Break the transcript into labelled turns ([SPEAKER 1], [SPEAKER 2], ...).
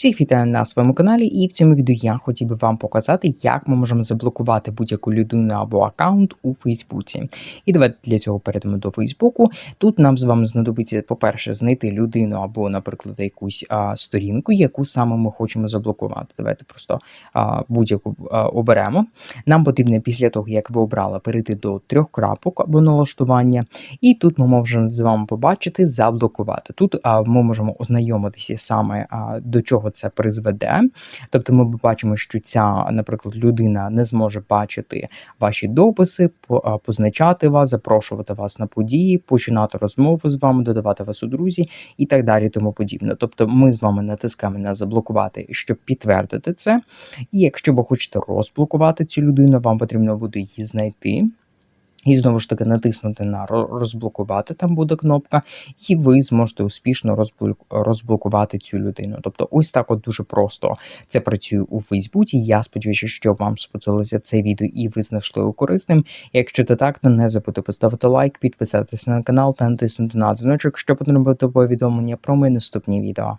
[SPEAKER 1] Всіх вітаю на своєму каналі, і в цьому відео я хотів би вам показати, як ми можемо заблокувати будь-яку людину або аккаунт у Фейсбуці. І давайте для цього перейдемо до Фейсбуку. Тут нам з вами знадобиться, по-перше, знайти людину або, наприклад, якусь а, сторінку, яку саме ми хочемо заблокувати. Давайте просто будь-яку оберемо. Нам потрібно після того, як ви обрали, перейти до трьох крапок або налаштування. І тут ми можемо з вами побачити заблокувати. Тут а, ми можемо ознайомитися саме а, до чого це призведе. Тобто ми бачимо, що ця, наприклад, людина не зможе бачити ваші дописи, по- позначати вас, запрошувати вас на події, починати розмови з вами, додавати вас у друзі і так далі, тому подібне. Тобто, ми з вами натискаємо на заблокувати, щоб підтвердити це. І якщо ви хочете розблокувати цю людину, вам потрібно буде її знайти. І знову ж таки натиснути на ро- розблокувати, там буде кнопка, і ви зможете успішно розблок- розблокувати цю людину. Тобто, ось так от дуже просто це працює у Фейсбуці. Я сподіваюся, що вам сподобалося це відео і ви знайшли його корисним. Якщо це так, то не забудьте поставити лайк, підписатися на канал та натиснути на дзвіночок, щоб отримати повідомлення про мої наступні відео.